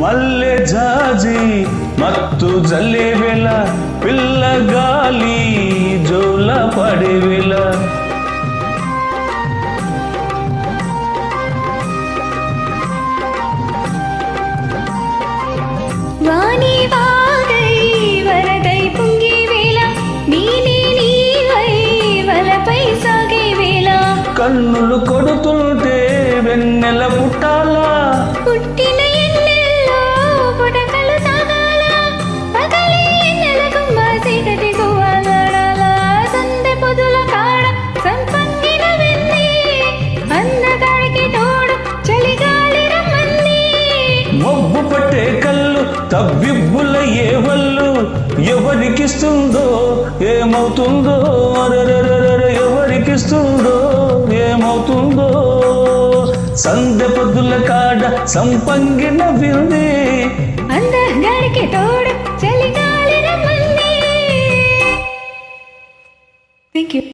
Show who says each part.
Speaker 1: మల్లె జాజి మత్తు జల్లే వేళ పిల్ల గాలి జోల పడే వేళ
Speaker 2: వలపై సాగే
Speaker 1: కన్నులు కొడుతుంటే వెన్నెల పుట్టాలా?
Speaker 2: పుట్టిన
Speaker 1: తవ్విబ్బుల ఏ వల్లు ఎవరికిస్తుందో ఏమవుతుందో? ఎవరికిస్తుందో ఏమవుతుందో? సందె కాడ సంపంగిన వింది.
Speaker 2: అందరికి తోడు చలిగాలి రమ్మంది థ్యాంక్ యూ